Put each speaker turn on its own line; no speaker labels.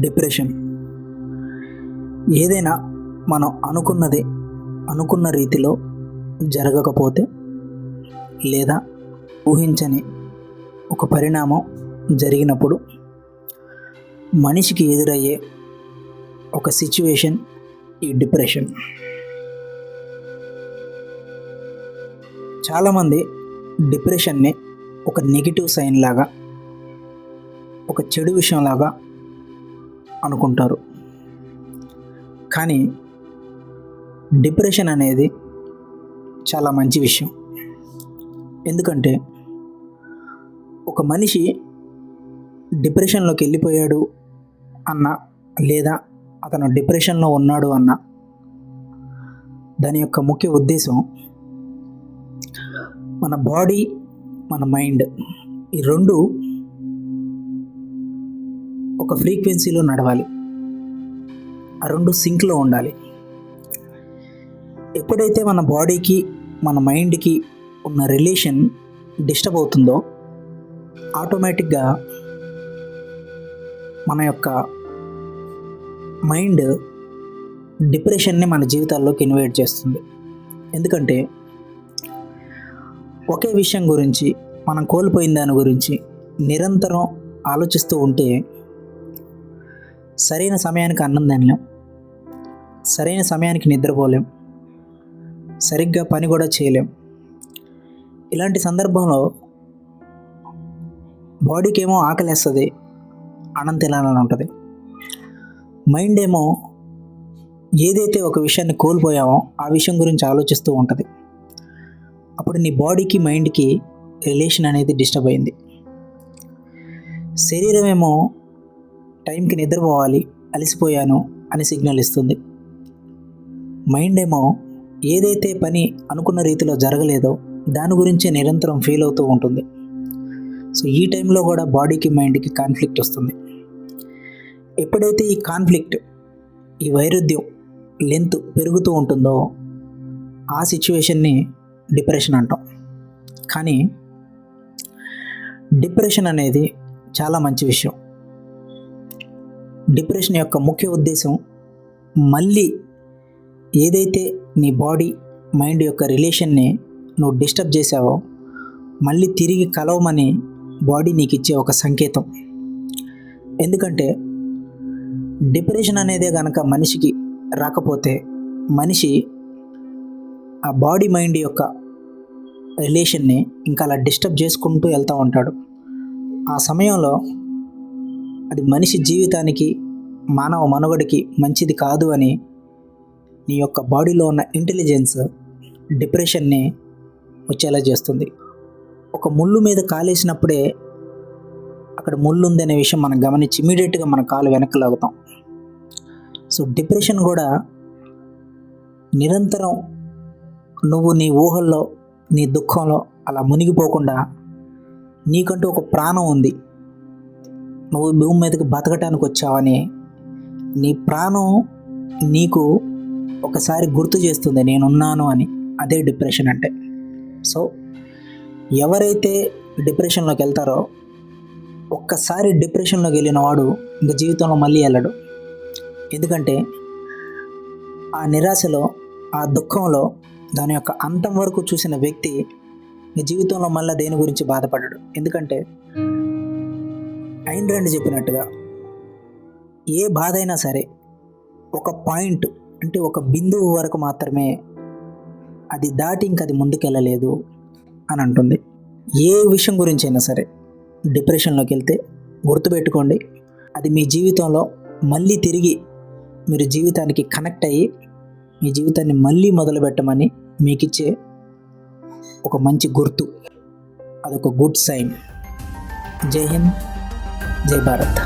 Depression. ఏదైనా మనం అనుకున్నది అనుకున్న రీతిలో జరగకపోతే లేదా ఊహించని ఒక పరిణామం జరిగినప్పుడు మనిషికి ఎదురయ్యే ఒక సిచ్యువేషన్ ఈ డిప్రెషన్. చాలామంది డిప్రెషన్ని ఒక నెగిటివ్ సైన్ లాగా ఒక చెడు విషయంలాగా అనుకుంటారు. కానీ డిప్రెషన్ అనేది చాలా మంచి విషయం. ఎందుకంటే ఒక మనిషి డిప్రెషన్లోకి వెళ్ళిపోయాడు అన్న లేదా అతను డిప్రెషన్లో ఉన్నాడు అన్న దాని యొక్క ముఖ్య ఉద్దేశం మన బాడీ మన మైండ్ ఈ రెండు ఒక ఫ్రీక్వెన్సీలో నడవాలి. ఆ రెండు సింక్లో ఉండాలి. ఎప్పుడైతే మన బాడీకి మన మైండ్కి ఉన్న రిలేషన్ డిస్టర్బ్ అవుతుందో ఆటోమేటిక్గా మన యొక్క మైండ్ డిప్రెషన్ని మన జీవితాల్లోకి ఇన్వైట్ చేస్తుంది. ఎందుకంటే ఒకే విషయం గురించి మనం కోల్పోయిన దాని గురించి నిరంతరం ఆలోచిస్తూ ఉంటే సరైన సమయానికి అన్నం తినలేం. సరైన సమయానికి నిద్రపోలేం. సరిగ్గా పని కూడా చేయలేం. ఇలాంటి సందర్భంలో బాడీకి ఏమో ఆకలేస్తుంది అన్నం తినాలని ఉంటుంది. మైండ్ ఏమో ఏదైతే ఒక విషయాన్ని కోల్పోయామో ఆ విషయం గురించి ఆలోచిస్తూ ఉంటుంది. అప్పుడు నీ బాడీకి మైండ్కి రిలేషన్ అనేది డిస్టర్బ్ అయింది. శరీరం ఏమో టైంకి నిద్రపోవాలి అలసిపోయాను అని సిగ్నల్ ఇస్తుంది. మైండ్ ఏమో ఏదైతే పని అనుకున్న రీతిలో జరగలేదో దాని గురించే నిరంతరం ఫీల్ అవుతూ ఉంటుంది. సో ఈ టైంలో కూడా బాడీకి మైండ్కి కాన్ఫ్లిక్ట్ వస్తుంది. ఎప్పుడైతే ఈ కాన్ఫ్లిక్ట్ ఈ వైరుధ్యం లెంత్ పెరుగుతూ ఉంటుందో ఆ సిచ్యువేషన్ని డిప్రెషన్ అంటాం. కానీ డిప్రెషన్ అనేది చాలా మంచి విషయం. డిప్రెషన్ యొక్క ముఖ్య ఉద్దేశం మళ్ళీ ఏదైతే నీ బాడీ మైండ్ యొక్క రిలేషన్ని నువ్వు డిస్టర్బ్ చేసావో మళ్ళీ తిరిగి కలవమని బాడీ నీకు ఇచ్చే ఒక సంకేతం. ఎందుకంటే డిప్రెషన్ అనేదే కనుక మనిషికి రాకపోతే మనిషి ఆ బాడీ మైండ్ యొక్క రిలేషన్ని ఇంకా అలా డిస్టర్బ్ చేసుకుంటూ వెళ్తూ ఉంటాడు. ఆ సమయంలో అది మనిషి జీవితానికి మానవ మనుగడికి మంచిది కాదు అని నీ యొక్క బాడీలో ఉన్న ఇంటెలిజెన్స్ డిప్రెషన్ని వచ్చేలా చేస్తుంది. ఒక ముళ్ళు మీద కాలేసినప్పుడే అక్కడ ముళ్ళు ఉందనే విషయం మనం గమనించి ఇమీడియట్గా మన కాలు వెనక్కి లాగుతాం. సో డిప్రెషన్ కూడా నిరంతరం నువ్వు నీ ఊహల్లో నీ దుఃఖంలో అలా మునిగిపోకుండా నీకంటూ ఒక ప్రాణం ఉంది. నువ్వు భూమి మీదకి బతకటానికి వచ్చావని నీ ప్రాణం నీకు ఒకసారి గుర్తు చేస్తుంది నేనున్నాను అని. అదే డిప్రెషన్ అంటే. సో ఎవరైతే డిప్రెషన్లోకి వెళ్తారో ఒక్కసారి డిప్రెషన్లోకి వెళ్ళిన వాడు ఇంక జీవితంలో మళ్ళీ వెళ్ళడు. ఎందుకంటే ఆ నిరాశలో ఆ దుఃఖంలో దాని యొక్క అంతం వరకు చూసిన వ్యక్తి ఇంక జీవితంలో మళ్ళీ దేని గురించి బాధపడ్డాడు ఎందుకంటే అయిన రండి చెప్పినట్టుగా ఏ బాధ అయినా సరే ఒక పాయింట్ అంటే ఒక బిందువు వరకు మాత్రమే అది దాటి ఇంక అది ముందుకెళ్ళలేదు అని అంటుంది. ఏ విషయం గురించి అయినా సరే డిప్రెషన్లోకి వెళ్తే గుర్తుపెట్టుకోండి అది మీ జీవితంలో మళ్ళీ తిరిగి మీరు జీవితానికి కనెక్ట్ అయ్యి మీ జీవితాన్ని మళ్ళీ మొదలు పెట్టమని మీకు ఇచ్చే ఒక మంచి గుర్తు అదొక గుడ్ సైన్. జై హింద్. జై భారత్